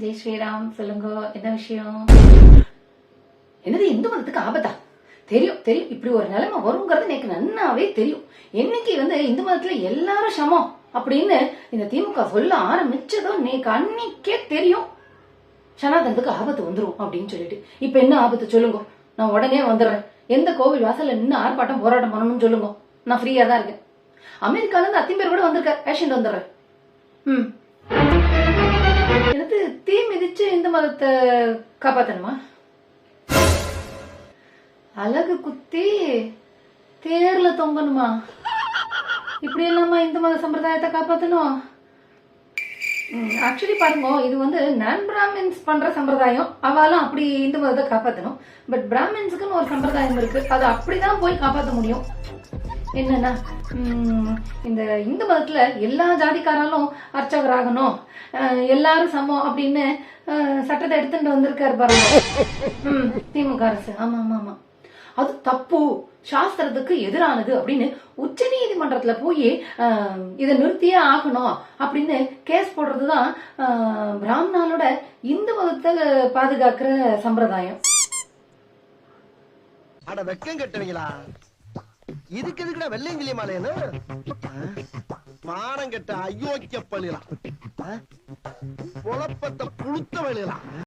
ஜெய் ஸ்ரீராம் சொல்லுங்க என்ன விஷயம்? என்னது இந்து மதத்துக்கு ஆபத்தா? தெரியும் தெரியும். இப்படி ஒரு நிலைமை வருங்கிறது எனக்கு நன்னாவே தெரியும். என்னைக்கு வந்து இந்து மதத்துல எல்லாரும் சமம் அப்படின்னு இந்த திமுக சொல்ல ஆரம்பிச்சதோ நேக்கு அன்னைக்கே தெரியும். சனாதனத்துக்கு ஆபத்து வந்துடும் அப்படின்னு சொல்லிட்டு. இப்ப என்ன ஆபத்து சொல்லுங்க. நான் உடனே வந்துடுறேன். எந்த கோவில் வாசல்ல நின்று ஆர்ப்பாட்டம் போராட்டம் பண்ணணும்னு சொல்லுங்க. நான் ஃப்ரீயா தான் இருக்கேன். அமெரிக்கால இருந்து அத்தின் பேர் கூட வந்திருக்க பேஷண்ட் வந்துடுறேன். ம். தீ இந்து மதத்தை காப்பாத்தணுமா? அழகு குத்தி தேர்ல தொங்கணுமா? இப்படி இல்லாம இந்து மத சம்பிரதாயத்தை காப்பாத்தணும்? ஆக்சுவலி பாருங்க இது வந்து நான் பிராமின்ஸ் பண்ற சம்பிரதாயம். அவாலும் அப்படி இந்து மதத்தை காப்பாத்தணும். பட் பிராமின்ஸுக்குன்னு ஒரு சம்பிரதாயம் இருக்கு. அதை அப்படிதான் போய் காப்பாத்த முடியும். என்னன்னா உம், இந்த இந்து மதத்துல எல்லா ஜாதிக்காராலும் அர்ச்சகர் ஆகணும் எல்லாரும் சமம் அப்படின்னு சட்டத்தை எடுத்துட்டு வந்திருக்காரு பாருங்க. ம், திமுக அரசு. ஆமா ஆமா ஆமா. அது தப்பு. சாஸ்திரத்துக்கு எதிரானது அப்படின்னு உச்ச நீதிமன்றத்துல போய் அஹ், இதை நிறுத்தியே ஆகணும் அப்படின்னு கேஸ் போடுறதுதான் பிராமணாலோட இந்து மதத்தை பாதுகாக்கிற சம்பிரதாயம். அட வெக்கம் கட்டுவீங்களா? இதுக்கு எதுக்குடா வெள்ளையங்கிலி மாலையன்னு மானம் கெட்ட அயோக்கிய பழிலாம். குழப்பத்தை புழுத்த வழியலாம்